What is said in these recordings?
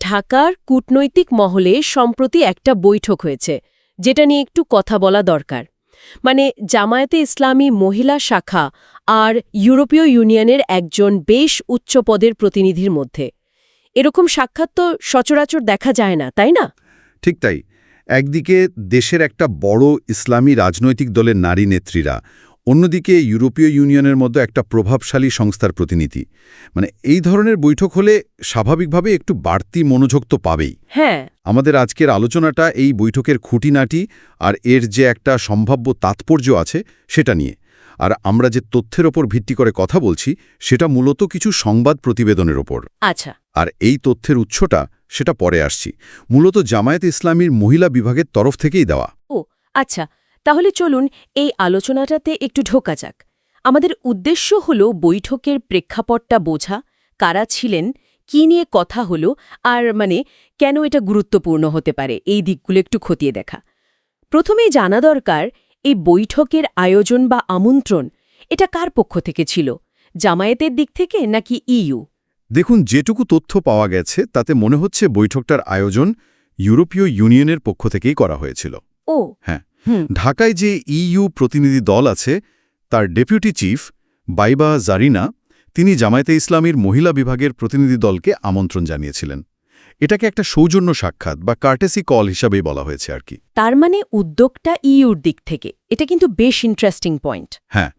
ঢাকার কূটনৈতিক মহলে সম্প্রতি একটা বৈঠক হয়েছে, যেটা নিয়ে একটু কথা বলা দরকার। মানে জামায়াতে ইসলামী মহিলা শাখা আর ইউরোপীয় ইউনিয়নের একজন বেশ উচ্চ পদের প্রতিনিধির মধ্যে। এরকম সাক্ষাৎ তো সচরাচর দেখা যায় না, তাই না? ঠিক তাই। একদিকে দেশের একটা বড় ইসলামী রাজনৈতিক দলের নারী নেত্রীরা অন্যদিকে ইউরোপীয় ইউনিয়নের মধ্যে একটা প্রভাবশালী সংস্থার প্রতিনিধি। মানে এই ধরনের বৈঠক হলে স্বাভাবিকভাবে একটু বাড়তি মনোযোগ তো পাবেই। হ্যাঁ। আমাদের আজকের আলোচনাটা এই বৈঠকের খুঁটিনাটি আর এর যে একটা সম্ভাব্য তাৎপর্য আছে সেটা নিয়ে। আর আমরা যে তথ্যের ওপর ভিত্তি করে কথা বলছি সেটা মূলত কিছু সংবাদ প্রতিবেদনের ওপর। আচ্ছা। আর এই তথ্যের উৎসটা সেটা পরে আসছি। মূলত জামায়াত ইসলামীর মহিলা বিভাগের তরফ থেকেই দেওয়া। ও আচ্ছা। তাহলে চলুন এই আলোচনাটাতে একটু ঢোকা যাক। আমাদের উদ্দেশ্য হল বৈঠকের প্রেক্ষাপটটা বোঝা কারা ছিলেন কি নিয়ে কথা হলো আর মানে কেন এটা গুরুত্বপূর্ণ হতে পারে এই দিকগুলো একটু খতিয়ে দেখা। প্রথমেই জানা দরকার এই বৈঠকের আয়োজন বা আমন্ত্রণ এটা কার পক্ষ থেকে ছিল জামায়াতের দিক থেকে নাকি ইইউ? দেখুন যেটুকু তথ্য পাওয়া গেছে তাতে মনে হচ্ছে বৈঠকটার আয়োজন ইউরোপীয় ইউনিয়নের পক্ষ থেকেই করা হয়েছিল। ও হ্যাঁ। ঢাকায় যে ইইউ প্রতিনিধি দল আছে তার ডেপুটি চিফ বাইবা জারিনা তিনি জামায়াতে ইসলামীর মহিলা বিভাগের প্রতিনিধি দলকে আমন্ত্রণ জানিয়েছিলেন। এটাকে একটা সৌজন্য সাক্ষাৎ বা কার্টেসি কল হিসাবেই বলা হয়েছে আর কি। তার মানে উদ্যোগটা ইইউর দিক থেকে। এটা কিন্তু বেশ ইন্টারেস্টিং পয়েন্ট হ্যাঁ।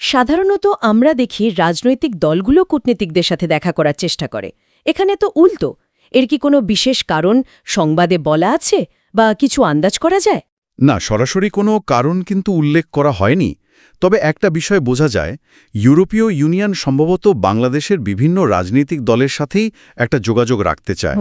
সাধারণত আমরা দেখি রাজনৈতিক দলগুলো কূটনীতিকদের সাথে দেখা করার চেষ্টা করে। এখানে তো উল্টো। এর কি কোনো বিশেষ কারণ সংবাদে বলা আছে বা কিছু আন্দাজ করা যায়? না সরাসরি কোনো কারণ কিন্তু উল্লেখ করা হয়নি। তবে একটা বিষয় বোঝা যায় ইউরোপীয় ইউনিয়ন সম্ভবত বাংলাদেশের বিভিন্ন রাজনৈতিক দলের সাথেই একটা যোগাযোগ রাখতে চায়।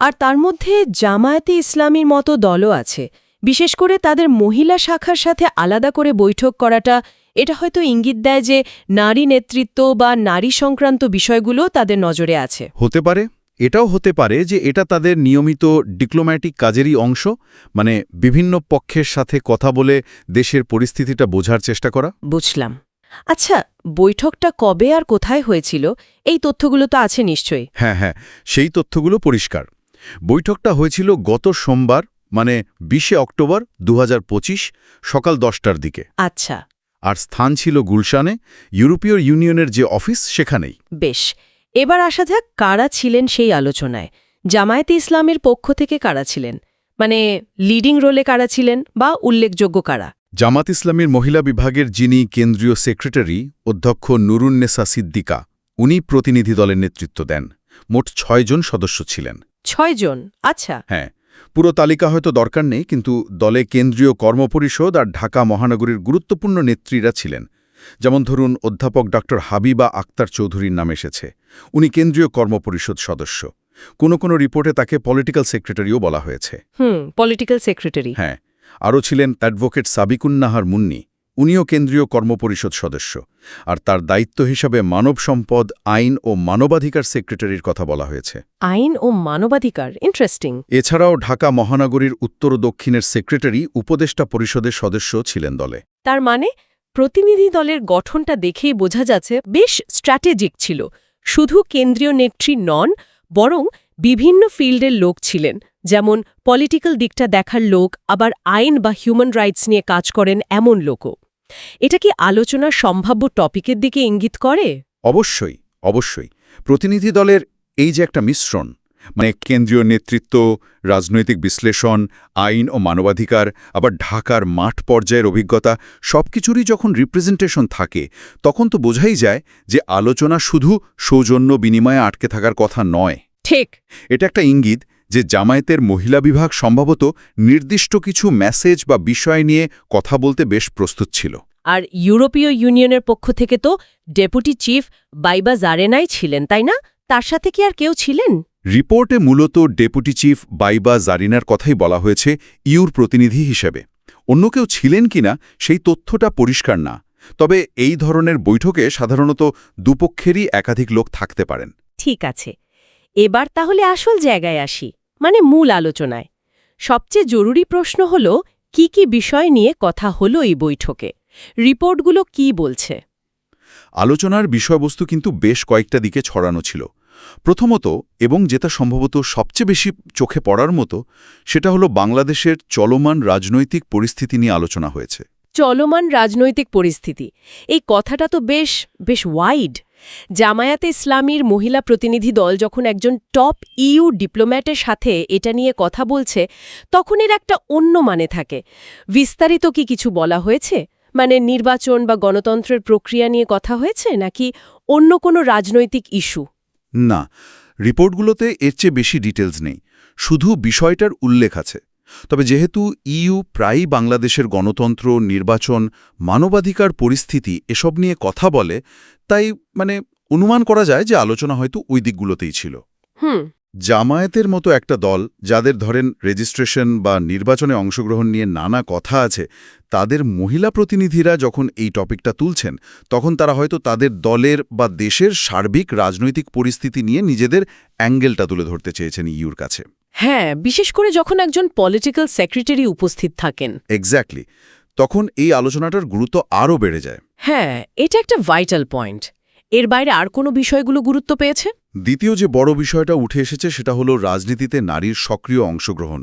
আর তার মধ্যে জামায়াতে ইসলামীর মতো দলও আছে। বিশেষ করে তাদের মহিলা শাখার সাথে আলাদা করে বৈঠক করাটা এটা হয়তো ইঙ্গিত দেয় যে নারী নেতৃত্ব বা নারী সংক্রান্ত বিষয়গুলো তাদের নজরে আছে। হতে পারে। এটাও হতে পারে যে এটা তাদের নিয়মিত ডিপ্লোম্যাটিক কাজেরই অংশ মানে বিভিন্ন পক্ষের সাথে কথা বলে দেশের পরিস্থিতিটা বোঝার চেষ্টা করা। বুঝলাম। আচ্ছা বৈঠকটা কবে আর কোথায় হয়েছিল? এই তথ্যগুলো তো আছে নিশ্চয়ই। হ্যাঁ হ্যাঁ সেই তথ্যগুলো পরিষ্কার। বৈঠকটা হয়েছিল গত সোমবার মানে বিশে অক্টোবর দু হাজার পঁচিশ সকাল দশটার দিকে। আচ্ছা। আর স্থান ছিল গুলশানে ইউরোপীয় ইউনিয়নের যে অফিস সেখানেই। বেশ। এবার আসা যাক কারা ছিলেন সেই আলোচনায়। জামায়াতে ইসলামের পক্ষ থেকে কারা ছিলেন? মানে লিডিং রোলে কারা ছিলেন বা উল্লেখযোগ্য কারা? জামাত ইসলামের মহিলা বিভাগের যিনি কেন্দ্রীয় সেক্রেটারি অধ্যক্ষ নুরুন্নেসা সিদ্দিকা উনি প্রতিনিধি দলের নেতৃত্ব দেন। মোট ছয়জন সদস্য ছিলেন। ছয়জন আচ্ছা। হ্যাঁ পুরো তালিকা হয়তো দরকার নেই কিন্তু দলে কেন্দ্রীয় কর্মপরিষদ আর ঢাকা মহানগরীর গুরুত্বপূর্ণ নেত্রীরা ছিলেন। যেমন ধরুন অধ্যাপক ড হাবিবা আক্তার চৌধুরীর নাম এসেছে। উনি কেন্দ্রীয় কর্মপরিষদ সদস্য। কোনো কোনো রিপোর্টে তাকে পলিটিক্যাল সেক্রেটারিও বলা হয়েছে। হুম পলিটিক্যাল সেক্রেটারি। হ্যাঁ আরও ছিলেন অ্যাডভোকেট সাবিকুন্নাহার মুন্নি। উনিও কেন্দ্রীয় কর্মপরিষদ সদস্য। আর তার দায়িত্ব হিসাবে মানব সম্পদ আইন ও মানবাধিকার সেক্রেটারির কথা বলা হয়েছে। আইন ও মানবাধিকার ইন্টারেস্টিং এছাড়াও ঢাকা মহানগরীর উত্তর ও দক্ষিণের সেক্রেটারি উপদেষ্টা পরিষদের সদস্য ছিলেন দলে। তার মানে প্রতিনিধি দলের গঠনটা দেখেই বোঝা যাচ্ছে বেশ স্ট্র্যাটেজিক ছিল। শুধু কেন্দ্রীয় নেত্রী নন, বরং বিভিন্ন ফিল্ডের লোক ছিলেন। যেমন পলিটিক্যাল দিকটা দেখার লোক, আবার আইন বা হিউম্যান রাইটস নিয়ে কাজ করেন এমন লোকও। এটা কি আলোচনার সম্ভাব্য টপিকের দিকে ইঙ্গিত করে? অবশ্যই অবশ্যই। প্রতিনিধি দলের এই যে একটা মিশ্রণ মানে কেন্দ্রীয় নেতৃত্ব রাজনৈতিক বিশ্লেষণ আইন ও মানবাধিকার আবার ঢাকার মাঠ পর্যায়ের অভিজ্ঞতা সবকিছুরই যখন রিপ্রেজেন্টেশন থাকে তখন তো বোঝাই যায় যে আলোচনা শুধু সৌজন্য বিনিময়ে আটকে থাকার কথা নয়। ঠিক। এটা একটা ইঙ্গিত যে জামায়াতের মহিলা বিভাগ সম্ভবত নির্দিষ্ট কিছু মেসেজ বা বিষয় নিয়ে কথা বলতে বেশ প্রস্তুত ছিল। আর ইউরোপীয় ইউনিয়নের পক্ষ থেকে তো ডেপুটি চিফ বাইবা জারেনাই ছিলেন তাই না? তার সাথে কি আর কেউ ছিলেন? রিপোর্টে মূলত ডেপুটি চিফ বাইবা জারিনার কথাই বলা হয়েছে ইউর প্রতিনিধি হিসেবে। অন্য কেউ ছিলেন কিনা সেই তথ্যটা পরিষ্কার না। তবে এই ধরনের বৈঠকে সাধারণত দুপক্ষেরই একাধিক লোক থাকতে পারেন। ঠিক আছে। এবার তাহলে আসল জায়গায় আসি মানে মূল আলোচনায়। সবচেয়ে জরুরি প্রশ্ন হল কি কি বিষয় নিয়ে কথা হলো এই বৈঠকে? রিপোর্টগুলো কি বলছে? আলোচনার বিষয়বস্তু কিন্তু বেশ কয়েকটা দিকে ছড়ানো ছিল। প্রথমত, এবং যেটা সম্ভবত সবচেয়ে বেশি চোখে পড়ার মতো, সেটা হলো বাংলাদেশের চলমান রাজনৈতিক পরিস্থিতি নিয়ে আলোচনা হয়েছে। চলমান রাজনৈতিক পরিস্থিতি। এই কথাটা তো বেশ বেশ ওয়াইড জামায়াতে ইসলামীর মহিলা প্রতিনিধি দল যখন একজন টপ ইউ ডিপ্লোম্যাটের সাথে এটা নিয়ে কথা বলছে, তখন এর একটা অন্য মানে থাকে। বিস্তারিত কি কিছু বলা হয়েছে? মানে নির্বাচন বা গণতন্ত্রের প্রক্রিয়া নিয়ে কথা হয়েছে, নাকি অন্য কোনো রাজনৈতিক ইস্যু না, রিপোর্টগুলোতে এর চেয়ে বেশি ডিটেলস নেই। শুধু বিষয়টার উল্লেখ আছে। তবে যেহেতু ইইউ প্রায়ই বাংলাদেশের গণতন্ত্র, নির্বাচন, মানবাধিকার পরিস্থিতি এসব নিয়ে কথা বলে, তাই মানে অনুমান করা যায় যে আলোচনা হয়তো ওই দিকগুলোতেই ছিল। হুম। জামায়াতের মতো একটা দল যাদের ধরেন রেজিস্ট্রেশন বা নির্বাচনে অংশগ্রহণ নিয়ে নানা কথা আছে তাদের মহিলা প্রতিনিধিরা যখন এই টপিকটা তুলছেন তখন তারা হয়তো তাদের দলের বা দেশের সার্বিক রাজনৈতিক পরিস্থিতি নিয়ে নিজেদের অ্যাঙ্গেলটা তুলে ধরতে চেয়েছেন ইউর কাছে। হ্যাঁ বিশেষ করে যখন একজন পলিটিক্যাল সেক্রেটারি উপস্থিত থাকেন। এক্স্যাক্টলি তখন এই আলোচনাটার গুরুত্ব আরও বেড়ে যায়। হ্যাঁ এটা একটা ভাইটাল পয়েন্ট। এর বাইরে আর কোনো বিষয়গুলো গুরুত্ব পেয়েছে? দ্বিতীয় যে বড় বিষয়টা উঠে এসেছে সেটা হলো রাজনীতিতে নারীর সক্রিয় অংশগ্রহণ।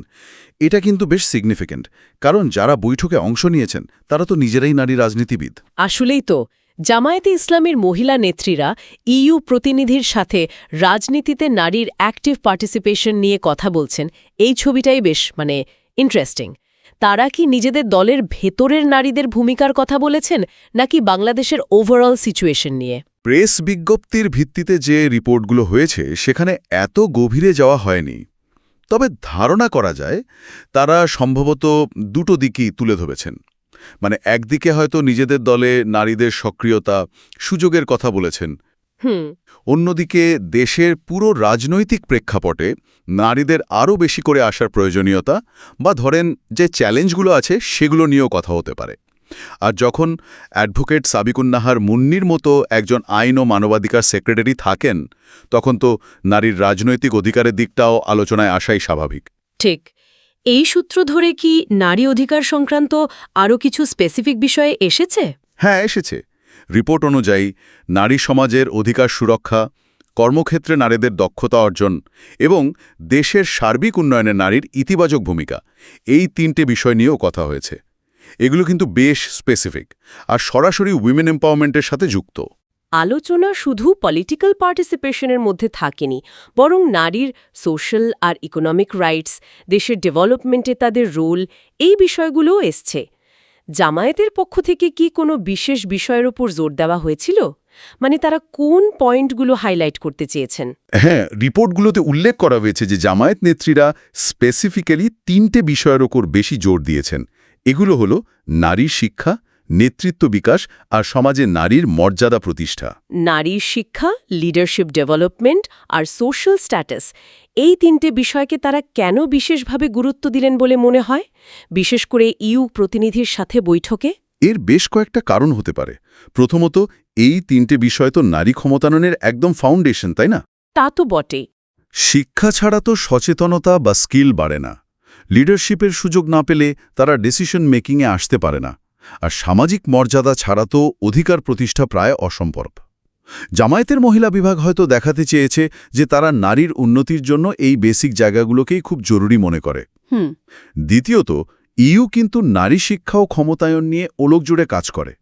এটা কিন্তু বেশ সিগনিফিক্যান্ট কারণ যারা বৈঠকে অংশ নিয়েছেন, তারা তো নিজেরাই নারী রাজনীতিবিদ। আসলেই তো, জামায়াতে ইসলামীর মহিলা নেত্রীরা ইইউ প্রতিনিধির সাথে রাজনীতিতে নারীর অ্যাক্টিভ পার্টিসিপেশন নিয়ে কথা বলছেন। এই ছবিটাই বেশ মানে ইন্টারেস্টিং তারা কি নিজেদের দলের ভেতরের নারীদের ভূমিকার কথা বলেছেন, নাকি বাংলাদেশের ওভারঅল সিচুয়েশন নিয়ে? প্রেস বিজ্ঞপ্তির ভিত্তিতে যে রিপোর্টগুলো হয়েছে সেখানে এত গভীরে যাওয়া হয়নি। তবে ধারণা করা যায় তারা সম্ভবত দুটো দিকই তুলে ধরেছেন। মানে একদিকে হয়তো নিজেদের দলে নারীদের সক্রিয়তা সুযোগের কথা বলেছেন। অন্যদিকে দেশের পুরো রাজনৈতিক প্রেক্ষাপটে নারীদের আরও বেশি করে আসার প্রয়োজনীয়তা বা ধরেন যে চ্যালেঞ্জগুলো আছে সেগুলো নিয়েও কথা হতে পারে। আর যখন অ্যাডভোকেট সাবিকুন্নাহার মুন্নির মতো একজন আইন ও মানবাধিকার সেক্রেটারি থাকেন তখন তো নারীর রাজনৈতিক অধিকারের দিকটাও আলোচনায় আসাই স্বাভাবিক। ঠিক। এই সূত্র ধরে কি নারী অধিকার সংক্রান্ত আরও কিছু স্পেসিফিক বিষয়ে এসেছে? হ্যাঁ এসেছে। রিপোর্ট অনুযায়ী নারী সমাজের অধিকার সুরক্ষা কর্মক্ষেত্রে নারীদের দক্ষতা অর্জন এবং দেশের সার্বিক উন্নয়নে নারীর ইতিবাচক ভূমিকা এই তিনটে বিষয় নিয়েও কথা হয়েছে। এগুলো কিন্তু বেশ স্পেসিফিক আর সরাসরি উইমেন এম্পাওয়ারমেন্টের সাথে যুক্ত। আলোচনা শুধু পলিটিক্যাল পার্টিসিপেশনের মধ্যে থাকেনি বরং নারীর সোশ্যাল আর ইকোনমিক রাইটস দেশের ডেভেলপমেন্টে তাদের রোল এই বিষয়গুলোও এসছে। জামায়াতের পক্ষ থেকে কি কোনো বিশেষ বিষয়ের ওপর জোর দেওয়া হয়েছিল? মানে তারা কোন পয়েন্টগুলো হাইলাইট করতে চেয়েছেন? হ্যাঁ রিপোর্টগুলোতে উল্লেখ করা হয়েছে যে জামায়াত নেত্রীরা স্পেসিফিক্যালি তিনটে বিষয়ের ওপর বেশি জোর দিয়েছেন। এগুলো হলো নারী শিক্ষা নেতৃত্ব বিকাশ আর সমাজে নারীর মর্যাদা প্রতিষ্ঠা। নারীর শিক্ষা লিডারশিপ ডেভেলপমেন্ট আর সোশ্যাল স্ট্যাটাস এই তিনটে বিষয়কে তারা কেন বিশেষভাবে গুরুত্ব দিলেন বলে মনে হয়? বিশেষ করে ইউ প্রতিনিধির সাথে বৈঠকে? এর বেশ কয়েকটা কারণ হতে পারে। প্রথমত এই তিনটে বিষয় তো নারী ক্ষমতায়নের একদম ফাউন্ডেশন তাই না? তা তো বটেই। শিক্ষা ছাড়া তো সচেতনতা বা স্কিল বাড়ে না। লিডারশিপের সুযোগ না পেলে তারা ডিসিশন মেকিংয়ে আসতে পারে না। আর সামাজিক মর্যাদা ছাড়া তো অধিকার প্রতিষ্ঠা প্রায় অসম্ভব জামায়াতের মহিলা বিভাগ হয়তো দেখাতে চেয়েছে যে তারা নারীর উন্নতির জন্য এই বেসিক জায়গাগুলোকেই খুব জরুরি মনে করে। হুম। দ্বিতীয়ত ইউ কিন্তু নারী শিক্ষা ও ক্ষমতায়ন নিয়ে ওলোক জুড়ে কাজ করে।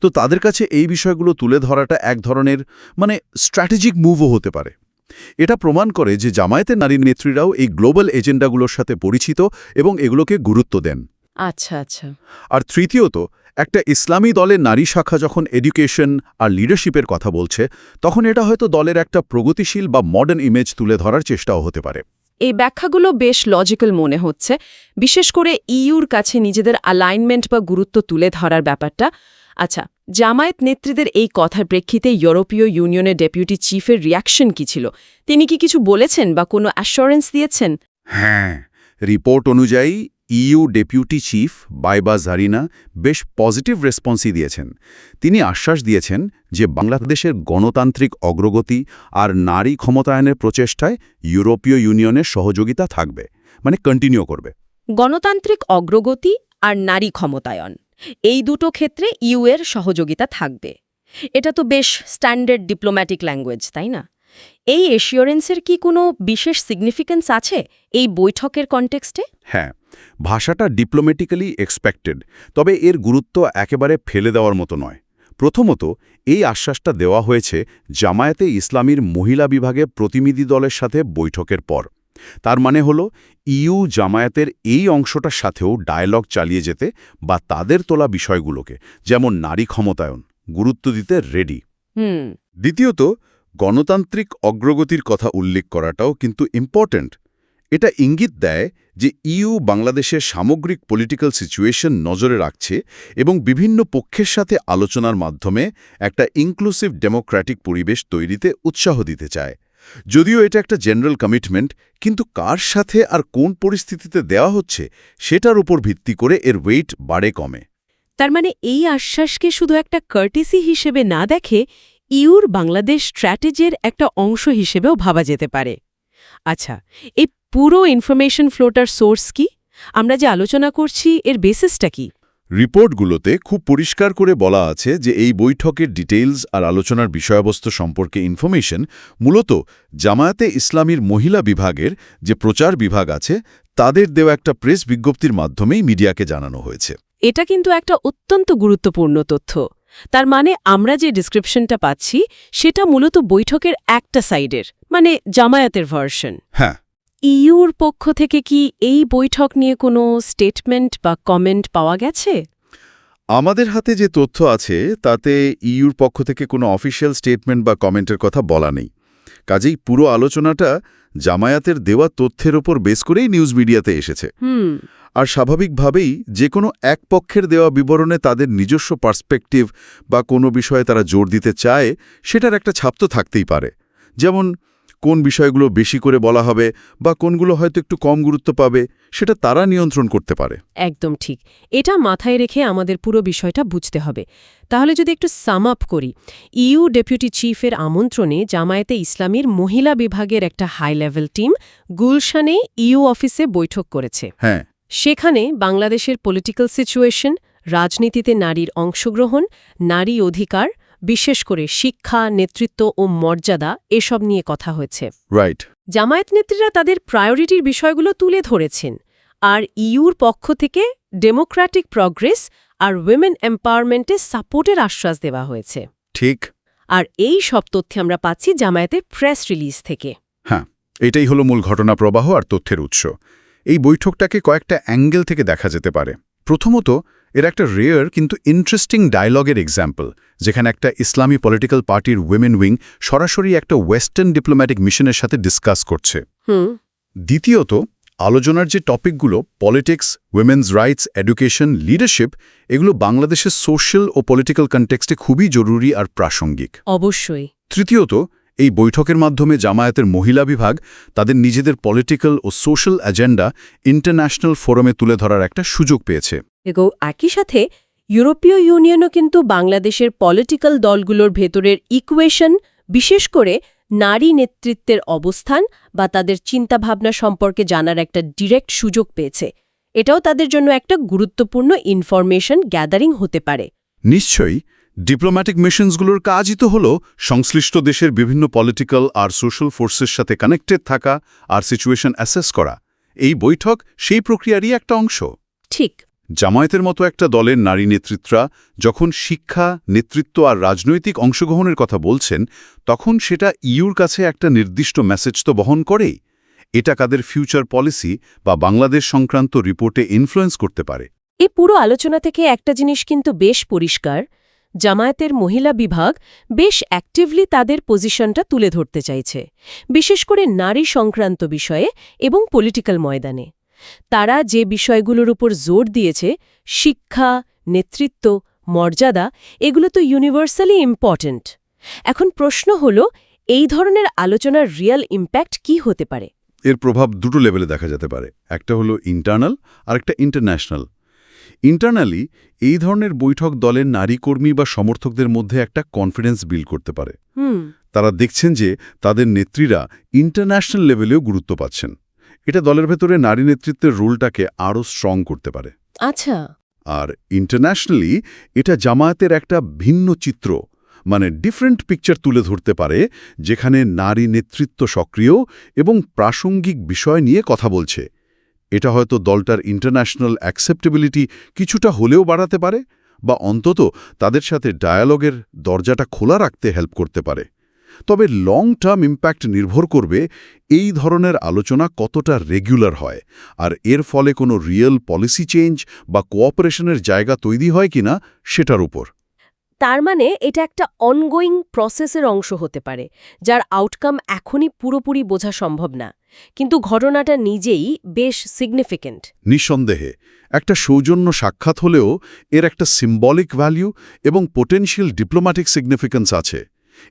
তো তাদের কাছে এই বিষয়গুলো তুলে ধরাটা এক ধরনের মানে স্ট্র্যাটেজিক মুভও হতে পারে। এটা প্রমাণ করে যে জামায়াতের নারী নেত্রীরাও এই গ্লোবাল এজেন্ডাগুলোর সাথে পরিচিত এবং এগুলোকে গুরুত্ব দেন। আচ্ছা আচ্ছা। আর তৃতীয়ত একটা ইসলামী দলের নারী শাখা যখন এডুকেশন আর লিডারশিপের কথা বলছে তখন এটা হয়তো দলের একটা প্রগতিশীল বা মডার্ন ইমেজ তুলে ধরার চেষ্টাও হতে পারে। এই ব্যাখ্যাগুলো বেশ লজিক্যাল মনে হচ্ছে। বিশেষ করে ইউর কাছে নিজেদের অ্যালাইনমেন্ট বা গুরুত্ব তুলে ধরার ব্যাপারটা। আচ্ছা জামায়াত নেত্রীদের এই কথার প্রেক্ষিতে ইউরোপীয় ইউনিয়নের ডেপুটি চিফের রিয়াকশন কি ছিল? তিনি কি কিছু বলেছেন বা কোনো অ্যাসুরেন্স দিয়েছেন? হ্যাঁ রিপোর্ট অনুযায়ী ইইউ ডেপুটি চিফ বাইবা জারিনা বেশ পজিটিভ রেসপন্সই দিয়েছেন। তিনি আশ্বাস দিয়েছেন যে বাংলাদেশের গণতান্ত্রিক অগ্রগতি আর নারী ক্ষমতায়নের প্রচেষ্টায় ইউরোপীয় ইউনিয়নের সহযোগিতা থাকবে মানে কন্টিনিউ করবে। গণতান্ত্রিক অগ্রগতি আর নারী ক্ষমতায়ন। এই দুটো ক্ষেত্রে ইউ এর সহযোগিতা থাকবে। এটা তো বেশ স্ট্যান্ডার্ড ডিপ্লোম্যাটিক ল্যাঙ্গুয়েজ তাই না? এই এশিওরেন্সের কি কোনো বিশেষ সিগনিফিকেন্স আছে এই বৈঠকের কনটেক্সটে হ্যাঁ ভাষাটা ডিপ্লোম্যাটিক্যালি এক্সপেক্টেড তবে এর গুরুত্ব একেবারে ফেলে দেওয়ার মতো নয়। প্রথমত, এই আশ্বাসটা দেওয়া হয়েছে জামায়াতে ইসলামীর মহিলা বিভাগে প্রতিনিধি দলের সাথে বৈঠকের পর। তার মানে হল ইউ জামায়াতের এই অংশটার সাথেও ডায়ালগ চালিয়ে যেতে বা তাদের তোলা বিষয়গুলোকে যেমন নারী ক্ষমতায়ন গুরুত্ব দিতে রেডি দ্বিতীয়ত গণতান্ত্রিক অগ্রগতির কথা উল্লেখ করাটাও কিন্তু ইম্পর্ট্যান্ট এটা ইঙ্গিত দেয় যে ইউ বাংলাদেশের সামগ্রিক পলিটিক্যাল সিচুয়েশন নজরে রাখছে এবং বিভিন্ন পক্ষের সাথে আলোচনার মাধ্যমে একটা ইনক্লুসিভ ডেমোক্র্যাটিক পরিবেশ তৈরিতে উৎসাহ দিতে চায়। যদিও এটা একটা জেনারেল কমিটমেন্ট, কিন্তু কার সাথে আর কোন পরিস্থিতিতে দেওয়া হচ্ছে সেটার উপর ভিত্তি করে এর ওয়েট বাড়ে কমে। তার মানে এই আশ্বাসকে শুধু একটা কার্টিসি হিসেবে না দেখে ইউর বাংলাদেশ স্ট্র্যাটেজির একটা অংশ হিসেবেও ভাবা যেতে পারে। আচ্ছা এই পুরো ইনফরমেশন ফ্লোটার সোর্স কি? আমরা যে আলোচনা করছি, এর বেসিসটা কি? রিপোর্টগুলোতে খুব পরিষ্কার করে বলা আছে যে এই বৈঠকের ডিটেইলস আর আলোচনার বিষয়বস্তু সম্পর্কে ইনফরমেশন মূলত জামায়াতে ইসলামীর মহিলা বিভাগের যে প্রচার বিভাগ আছে তাদের দেওয়া একটা প্রেস বিজ্ঞপ্তির মাধ্যমেই মিডিয়াকে জানানো হয়েছে। এটা কিন্তু একটা অত্যন্ত গুরুত্বপূর্ণ তথ্য। তার মানে আমরা যে ডিসক্রিপশনটা পাচ্ছি সেটা মূলত বৈঠকের একটা সাইডের মানে জামায়াতের ভার্সন। হ্যাঁ ইউর পক্ষ থেকে কি এই বৈঠক নিয়ে কোনো স্টেটমেন্ট বা কমেন্ট পাওয়া গেছে? আমাদের হাতে যে তথ্য আছে তাতে ইউর পক্ষ থেকে কোনো অফিসিয়াল স্টেটমেন্ট বা কমেন্টের কথা বলা নেই। কাজেই পুরো আলোচনাটা জামায়াতের দেওয়া তথ্যের ওপর বেস করেই নিউজ মিডিয়াতে এসেছে। আর স্বাভাবিকভাবেই যে কোনো এক পক্ষের দেওয়া বিবরণে তাদের নিজস্ব পার্সপেক্টিভ বা কোনো বিষয়ে তারা জোর দিতে চায় সেটার একটা ছাপ তো থাকতেই পারে। যেমন কোন বিষয়গুলো বেশি করে বলা হবে বা কোনগুলো হয়তো একটু কম গুরুত্ব পাবে সেটা তারা নিয়ন্ত্রণ করতে পারে। একদম ঠিক। এটা মাথায় রেখে আমাদের পুরো বিষয়টা বুঝতে হবে। তাহলে যদি একটু সাম আপ করি ইউ ডেপুটি চিফের আমন্ত্রণে জামায়াতে ইসলামীর মহিলা বিভাগের একটা হাই লেভেল টিম গুলশানে ইউ অফিসে বৈঠক করেছে। হ্যাঁ। সেখানে বাংলাদেশের পলিটিক্যাল সিচুয়েশন রাজনীতিতে নারীর অংশগ্রহণ নারী অধিকার বিশেষ করে শিক্ষা নেতৃত্ব ও মর্যাদা এসব নিয়ে কথা হয়েছে। রাইট জামায়াত নেত্রীরা তাদের প্রায়োরিটির বিষয়গুলো তুলে ধরেছেন। আর ইউর পক্ষ থেকে ডেমোক্র্যাটিক প্রগ্রেস আর উইমেন এম্পাওয়ারমেন্টে সাপোর্টের আশ্বাস দেওয়া হয়েছে। ঠিক। আর এই সব তথ্য আমরা পাচ্ছি জামায়াতের প্রেস রিলিজ থেকে। হ্যাঁ এটাই হলো মূল ঘটনা প্রবাহ আর তথ্যের উৎস। এই বৈঠকটাকে কয়েকটা অ্যাঙ্গেল থেকে দেখা যেতে পারে। প্রথমত এর একটা রেয়ার কিন্তু ইন্টারেস্টিং ডায়লগের এক্সাম্পল যেখানে একটা ইসলামী পলিটিক্যাল পার্টির উইমেন উইং সরাসরি একটা ওয়েস্টার্ন ডিপ্লোম্যাটিক মিশনের সাথে ডিসকাস করছে। দ্বিতীয়ত আলোচনার যে টপিকগুলো politics women's rights education leadership এগুলো বাংলাদেশের সোশ্যাল ও পলিটিক্যাল কনটেক্সটে খুবই জরুরি আর প্রাসঙ্গিক। অবশ্যই। তৃতীয়ত এই বৈঠকের মাধ্যমে জামায়াতের মহিলা বিভাগ তাদের নিজেদের পলিটিক্যাল ও সোশ্যাল এজেন্ডা ইন্টারন্যাশনাল ফোরামে তুলে ধরার একটা সুযোগ পেয়েছে। একই সাথে ইউরোপীয় ইউনিয়নও কিন্তু বাংলাদেশের পলিটিক্যাল দলগুলোর ভেতরের ইকুয়েশন বিশেষ করে নারী নেতৃত্বের অবস্থান বা তাদের চিন্তাভাবনা সম্পর্কে জানার একটা ডিরেক্ট সুযোগ পেয়েছে। এটাও তাদের জন্য একটা গুরুত্বপূর্ণ ইনফরমেশন গ্যাদারিং হতে পারে। নিশ্চয়ই ডিপ্লোম্যাটিক মিশনসগুলোর কাজই তো হল সংশ্লিষ্ট দেশের বিভিন্ন পলিটিক্যাল আর সোশ্যাল ফোর্সের সাথে কানেক্টেড থাকা আর সিচুয়েশন অ্যাসেস করা। এই বৈঠক সেই প্রক্রিয়ারই একটা অংশ। ঠিক। জামায়াতের মতো একটা দলের নারী নেতৃত্বরা যখন শিক্ষা নেতৃত্ব আর রাজনৈতিক অংশগ্রহণের কথা বলছেন তখন সেটা ইউর কাছে একটা নির্দিষ্ট মেসেজ তো বহন করেই। এটা কাদের ফিউচার পলিসি বা বাংলাদেশ সংক্রান্ত রিপোর্টে ইনফ্লুয়েন্স করতে পারে। এই পুরো আলোচনা থেকে একটা জিনিস কিন্তু বেশ পরিষ্কার জামায়াতের মহিলা বিভাগ বেশ অ্যাক্টিভলি তাদের পজিশনটা তুলে ধরতে চাইছে, বিশেষ করে নারী সংক্রান্ত বিষয়ে এবং পলিটিক্যাল ময়দানে। তারা যে বিষয়গুলোর উপর জোর দিয়েছে, শিক্ষা, নেতৃত্ব, মর্যাদা, এগুলো তো ইউনিভার্সালি ইম্পর্ট্যান্ট এখন প্রশ্ন হল, এই ধরনের আলোচনার রিয়েল ইম্প্যাক্ট কি হতে পারে? এর প্রভাব দুটো লেভেলে দেখা যেতে পারে, একটা হলো ইন্টারনাল আর একটা ইন্টারন্যাশনাল ইন্টারনালি এই ধরনের বৈঠক দলের নারী কর্মী বা সমর্থকদের মধ্যে একটা কনফিডেন্স বিল্ড করতে পারে। তারা দেখছেন যে তাদের নেত্রীরা ইন্টারন্যাশনাল লেভেলেও গুরুত্ব পাচ্ছেন। এটা দলের ভেতরে নারী নেতৃত্বের রোলটাকে আরও স্ট্রং করতে পারে। আচ্ছা। আর ইন্টারন্যাশনালি এটা জামায়াতের একটা ভিন্ন চিত্র মানে ডিফারেন্ট পিকচার তুলে ধরতে পারে যেখানে নারী নেতৃত্ব সক্রিয় এবং প্রাসঙ্গিক বিষয় নিয়ে কথা বলছে। এটা হয়তো দলটার ইন্টারন্যাশনাল অ্যাকসেপ্টেবিলিটি কিছুটা হলেও বাড়াতে পারে বা অন্তত তাদের সাথে ডায়ালগের দরজাটা খোলা রাখতে হেল্প করতে পারে। তবে লং টার্ম ইম্প্যাক্ট নির্ভর করবে এই ধরনের আলোচনা কতটা রেগুলার হয় আর এর ফলে কোনো রিয়েল পলিসি চেঞ্জ বা কোঅপারেশনের জায়গা তৈরি হয় কিনা সেটার উপর। তার মানে এটা একটা অনগোয়িং প্রসেসের অংশ হতে পারে, যার আউটকাম এখনই পুরোপুরি বোঝা সম্ভব না। কিন্তু ঘটনাটা নিজেই বেশ সিগনিফিকেন্ট নিঃসন্দেহে, একটা সৌজন্য সাক্ষাৎ হলেও এর একটা সিম্বলিক ভ্যালিউ এবং পোটেনশিয়াল ডিপ্লোম্যাটিক সিগনিফিক্যান্স আছে।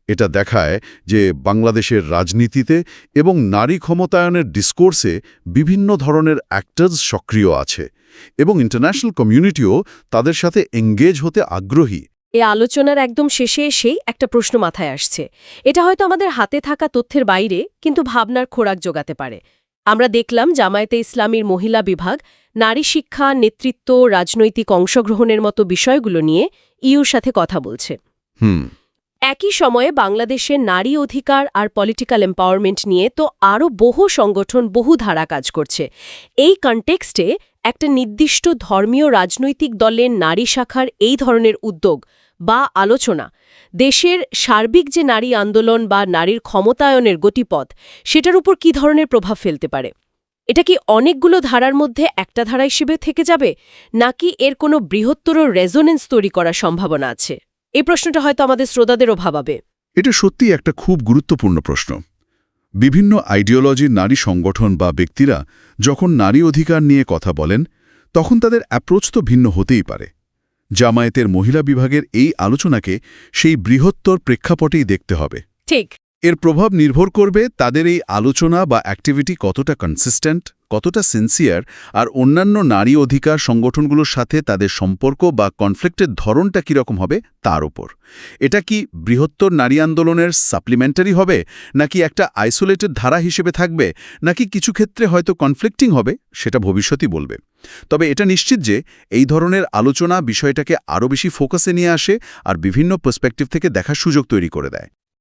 এটা দেখায় যে বাংলাদেশের রাজনীতিতে এবং নারী ক্ষমতায়নের ডিসকোর্সে বিভিন্ন ধরনের অ্যাক্টার্স সক্রিয় আছে এবং ইন্টারন্যাশনাল কমিউনিটিও তাদের সাথে এঙ্গেজ হতে আগ্রহী। এ আলোচনার একদম শেষে এসেই একটা প্রশ্ন মাথায় আসছে। এটা হয়তো আমাদের হাতে থাকা তথ্যের বাইরে কিন্তু ভাবনার খোরাক যোগাতে পারে। আমরা দেখলাম জামায়াতে ইসলামীর মহিলা বিভাগ নারী শিক্ষা নেতৃত্ব রাজনৈতিক অংশগ্রহণের মতো বিষয়গুলো নিয়ে ইউর সাথে কথা বলছে। হুম। একই সময়ে বাংলাদেশে নারী অধিকার আর পলিটিক্যাল এম্পাওয়ারমেন্ট নিয়ে তো আরও বহু সংগঠন বহু ধারা কাজ করছে। এই কনটেক্সটে একটা নির্দিষ্ট ধর্মীয় রাজনৈতিক দলের নারী শাখার এই ধরনের উদ্যোগ বা আলোচনা দেশের সার্বিক যে নারী আন্দোলন বা নারীর ক্ষমতায়নের গতিপথ, সেটার উপর কী ধরনের প্রভাব ফেলতে পারে? এটা কি অনেকগুলো ধারার মধ্যে একটা ধারা হিসেবে থেকে যাবে, নাকি এর কোনো বৃহত্তর রেজোনেন্স তৈরি করার সম্ভাবনা আছে? এই প্রশ্নটা হয়তো আমাদের শ্রোতাদেরও ভাবাবে। এটা সত্যি একটা খুব গুরুত্বপূর্ণ প্রশ্ন। বিভিন্ন আইডিওলজির নারী সংগঠন বা ব্যক্তিরা যখন নারী অধিকার নিয়ে কথা বলেন, তখন তাদের অ্যাপ্রোচ তো ভিন্ন হতেই পারে। জামায়াতের মহিলা বিভাগের এই আলোচনাকে সেই বৃহত্তর প্রেক্ষাপটেই দেখতে হবে। ঠিক। এর প্রভাব নির্ভর করবে তাদের এই আলোচনা বা অ্যাক্টিভিটি কতটা কনসিস্টেন্ট কতটা সিনসিয়ার আর অন্যান্য নারী অধিকার সংগঠনগুলোর সাথে তাদের সম্পর্ক বা কনফ্লিক্টের ধরনটা কীরকম হবে তার উপর। এটা কি বৃহত্তর নারী আন্দোলনের সাপ্লিমেন্টারি হবে, নাকি একটা আইসোলেটেড ধারা হিসেবে থাকবে, নাকি কিছু ক্ষেত্রে হয়তো কনফ্লিক্টিং হবে, সেটা ভবিষ্যতই বলবে। তবে এটা নিশ্চিত যে এই ধরনের আলোচনা বিষয়টাকে আরও বেশি ফোকাসে নিয়ে আসে আর বিভিন্ন পার্সপেক্টিভ থেকে দেখার সুযোগ তৈরি করে দেয়।